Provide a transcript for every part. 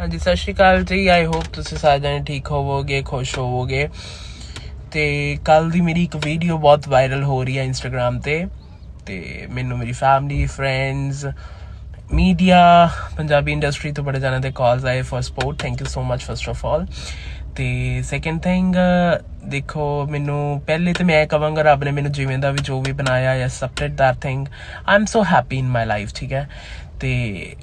ਹਾਂਜੀ, ਸਤਿ ਸ਼੍ਰੀ ਅਕਾਲ ਜੀ। ਆਈ ਹੋਪ ਤੁਸੀਂ ਸਾਰੇ ਜਣੇ ਠੀਕ ਹੋਵੋਗੇ, ਖੁਸ਼ ਹੋਵੋਗੇ। ਤੇ ਕੱਲ ਦੀ ਮੇਰੀ ਇੱਕ ਵੀਡੀਓ ਬਹੁਤ ਵਾਇਰਲ ਹੋ ਰਹੀ ਹੈ ਇੰਸਟਾਗ੍ਰam ਤੇ। ਤੇ ਮੈਨੂੰ ਮੇਰੀ family friends media Punjabi industry ਤੋਂ ਬੜੇ ਜਾਣੇ ਦੇ ਕਾਲਸ ਆਏ for support thank you so much first of all ਤੇ ਸੈਕੰਡ ਥਿੰਗ ਦੇਖੋ, ਮੈਨੂੰ ਪਹਿਲੇ ਤੇ ਮੈਂ ਕਵਾਂਗਾ ਰੱਬ ਨੇ ਮੈਨੂੰ ਜਿਵੇਂ ਦਾ ਵੀ ਜੋ ਵੀ ਬਣਾਇਆ I accepted that thing I am so happy in my life ਠੀਕ ਹੈ। ਤੇ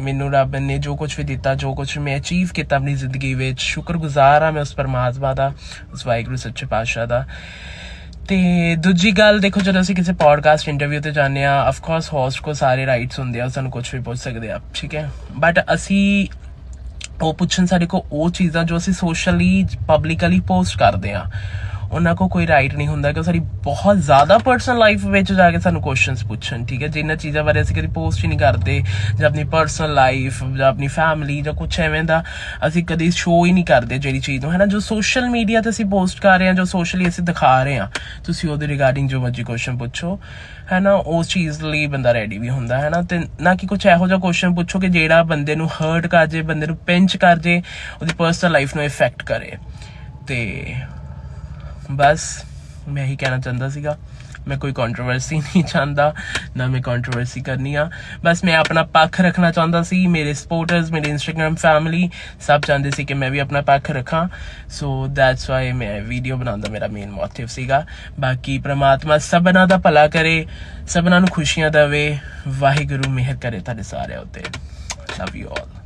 ਮੈਨੂੰ ਰੱਬ ਨੇ ਜੋ ਕੁਝ ਵੀ ਦਿੱਤਾ, ਜੋ ਕੁਝ ਮੈਂ ਅਚੀਵ ਕੀਤਾ ਆਪਣੀ ਜ਼ਿੰਦਗੀ ਵਿੱਚ, ਸ਼ੁਕਰਗੁਜ਼ਾਰ ਹਾਂ ਮੈਂ ਉਸ ਪਰਮਾਤਮਾ ਦਾ, ਉਸ ਵਾਹਿਗੁਰੂ ਸੱਚੇ ਪਾਤਸ਼ਾਹ ਦਾ। ਤੇ ਦੂਜੀ ਗੱਲ ਦੇਖੋ, ਜਦੋਂ ਅਸੀਂ ਕਿਸੇ ਪੋਡਕਾਸਟ ਇੰਟਰਵਿਊ ਤੇ ਜਾਂਦੇ ਆ ਆਫ ਕੋਰਸ ਹੋਸਟ ਕੋ ਸਾਰੇ ਰਾਈਟਸ ਹੁੰਦੇ ਆ ਸਾਨੂੰ ਕੁਝ ਵੀ ਪੁੱਛ ਸਕਦੇ ਆ, ਠੀਕ ਹੈ? ਬਟ ਅਸੀਂ ਉਹ ਪੁੱਛਣ ਸਾਡੇ ਕੋ ਉਹ ਚੀਜ਼ਾਂ ਜੋ ਅਸੀਂ ਸੋਸ਼ਲੀ ਪਬਲਿਕਲੀ ਪੋਸਟ ਕਰਦੇ ਆ ਉਹਨਾਂ ਕੋ ਕੋਈ ਰਾਈਟ ਨਹੀਂ ਹੁੰਦਾ ਕਿ ਉਹ ਸਾਡੀ ਬਹੁਤ ਜ਼ਿਆਦਾ ਪਰਸਨਲ ਲਾਈਫ ਵਿੱਚ ਜਾ ਕੇ ਸਾਨੂੰ ਕੁਐਸਚਨਸ ਪੁੱਛਣ, ਠੀਕ ਹੈ? ਜਿੰਨਾ ਚੀਜ਼ਾਂ ਬਾਰੇ ਅਸੀਂ ਕਦੀ ਪੋਸਟ ਹੀ ਨਹੀਂ ਕਰਦੇ, ਜਾਂ ਆਪਣੀ ਪਰਸਨਲ ਲਾਈਫ ਜਾਂ ਆਪਣੀ ਫੈਮਿਲੀ ਜਾਂ ਕੁਝ ਐਵੇਂ ਦਾ ਅਸੀਂ ਕਦੀ ਸ਼ੋਅ ਹੀ ਨਹੀਂ ਕਰਦੇ ਜਿਹੜੀ ਚੀਜ਼ ਨੂੰ ਹੈ ਨਾ ਜੋ ਸੋਸ਼ਲ ਮੀਡੀਆ ਤੇ ਅਸੀਂ ਪੋਸਟ ਕਰ ਰਹੇ ਹਾਂ, ਜੋ ਸੋਸ਼ਲੀ ਅਸੀਂ ਦਿਖਾ ਰਹੇ ਹਾਂ, ਤੁਸੀਂ ਉਹਦੇ ਰਿਗਾਰਡਿੰਗ ਜੋ ਮਰਜ਼ੀ ਕੁਐਸਚਨ ਪੁੱਛੋ ਹੈ ਨਾ ਉਸ ਚੀਜ਼ ਲਈ ਬੰਦਾ ਰੈਡੀ ਵੀ ਹੁੰਦਾ ਹੈ ਨਾ ਤੇ ਨਾ ਕਿ ਕੁਝ ਇਹੋ ਜਿਹਾ ਕੁਐਸਚਨ ਪੁੱਛੋ ਕਿ ਜਿਹੜਾ ਬੰਦੇ ਨੂੰ ਹਰਟ ਕਰ ਜੇ, ਬੰਦੇ ਨੂੰ ਪਿੰਚ ਕਰ ਜੇ, ਉਹਦੀ ਪਰਸਨਲ ਲਾਈਫ ਨੂੰ ਇਫੈਕਟ ਕਰੇ। ਤੇ ਬਸ, ਮੈਂ ਇਹੀ ਕਹਿਣਾ ਚਾਹੁੰਦਾ ਸੀਗਾ। ਮੈਂ ਕੋਈ ਕੰਟਰੋਵਰਸੀ ਨਹੀਂ ਚਾਹੁੰਦਾ, ਨਾ ਮੈਂ ਕੰਟਰੋਵਰਸੀ ਕਰਨੀ ਆ। ਬਸ ਮੈਂ ਆਪਣਾ ਪੱਖ ਰੱਖਣਾ ਚਾਹੁੰਦਾ ਸੀ, ਮੇਰੇ ਸਪੋਰਟਰਸ ਮੇਰੇ ਇੰਸਟਾਗ੍ਰam ਫੈਮਿਲੀ ਸਭ ਚਾਹੁੰਦੇ ਸੀ ਕਿ ਮੈਂ ਵੀ ਆਪਣਾ ਪੱਖ ਰੱਖਾਂ। ਸੋ ਦੈਟਸ ਵਾਈ ਮੈਂ ਵੀਡੀਓ ਬਣਾਉਣ ਦਾ ਮੇਰਾ ਮੇਨ ਮੋਟਿਵ ਸੀਗਾ। ਬਾਕੀ ਪ੍ਰਮਾਤਮਾ ਸਭਨਾਂ ਦਾ ਭਲਾ ਕਰੇ, ਸਭਨਾਂ ਨੂੰ ਖੁਸ਼ੀਆਂ ਦੇਵੇ। ਵਾਹਿਗੁਰੂ ਮਿਹਰ ਕਰੇ ਤੁਹਾਡੇ ਸਾਰਿਆਂ ਉੱਤੇ। Love you all